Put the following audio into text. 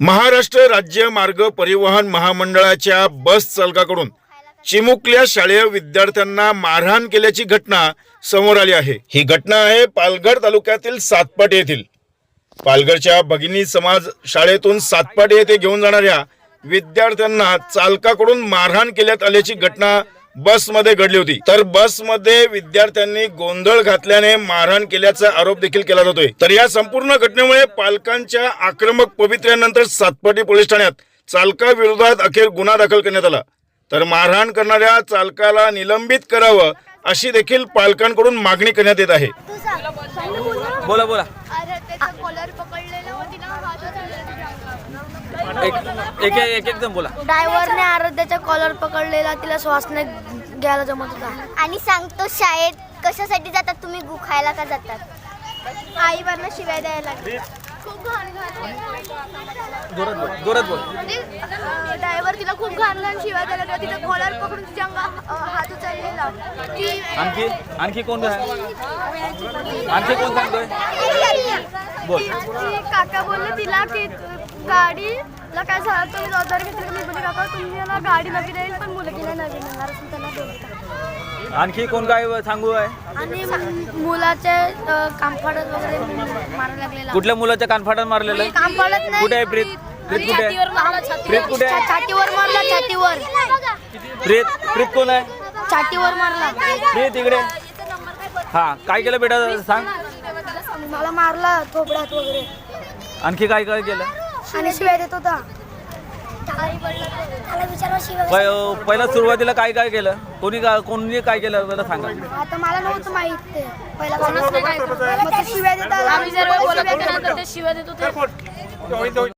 महाराष्ट्र राज्य मार्ग परिवहन महामंडळाच्या बस चालकाकडून चिमुकल्या शालेय विद्यार्थ्यांना मारहाण केल्याची घटना समोर आली आहे. ही घटना आहे पालघर तालुक्यातील सातपाट येथील. पालघरच्या भगिनी समाज शाळेतून सातपाट येथे घेऊन जाणाऱ्या विद्यार्थ्यांना चालकाकडून मारहाण केल्यात आल्याची घटना बसमध्ये घडली होती. तर बसमध्ये विद्यार्थ्यांनी गोंधळ घातल्याने मारहाण केल्याचा आरोप देखील केला जातोय. तर या संपूर्ण घटनेमुळे पालकांच्या आक्रमक पवित्र्यानंतर सातपाटी पोलीस ठाण्यात चालकाविरोधात अखेर गुन्हा दाखल करण्यात आला. तर मारहाण करणाऱ्या चालकाला निलंबित करावं अशी देखील पालकांकडून मागणी करण्यात येत आहे. बोल. बोला बोला अरे त्याचा कॉलर पकडलेला होती ना हात एक एक बोला. ड्रायव्हरने आराध्याचा कॉलर पकडलेला तिला श्वास नाही घ्यायला जमत होता. आणि सांगतो शाळेत कशासाठी जातात? तुम्ही गु खायला का जातात? आईवरनं शिवाय द्यायला लागली. खूप घाण जोरात बोल जोरात बोल. ड्रायव्हर तिला खूप घाण घाण शिवाय द्यायला लागला. तिला कॉलर पकडून तिच्या अंगा हात उचललेला. ती आणखी? आणखी कोण आहे आणखी कोण सांगतोय? बोल. काका बोलले तिला की गाडीला काय झालं? तुम्ही जबाबदारी घेतली मी बोलले काका तुम्हाला गाडी नवीन येईल पण मुलगीला नवीन. येणार असं त्यांना बोलतात आणखी कोण काय सांगू आहे? आणि मुलाचे कामफाडत वगैरे मारायला लागलेला. कुठल्या मुलाच्या कानफाटात मारलेलं आहे? कामफाडत नाही. कुठे आहे प्रीत? प्रीत कुठे आहे? प्रीत कुठे आहे? छातीवर मारला छातीवर. प्रीत प्रीत कोण आहे? छातीवर मारला. प्रीत इकडे. हा काय केलं बेटा सांग. मला मारला थोबड्यात वगैरे. आणखी काय काय केलं? आणि शिवाय देत होता. त्याला शिवाय पहिला सुरुवातीला काय काय केलं? कोणी का कोणी काय केलं? मला सांगा. आता मला नव्हतं माहीत ते. पहिला मग ते शिवाय देतात आम्ही जर बोलत होतो ना तर ते शिव्या देत होते.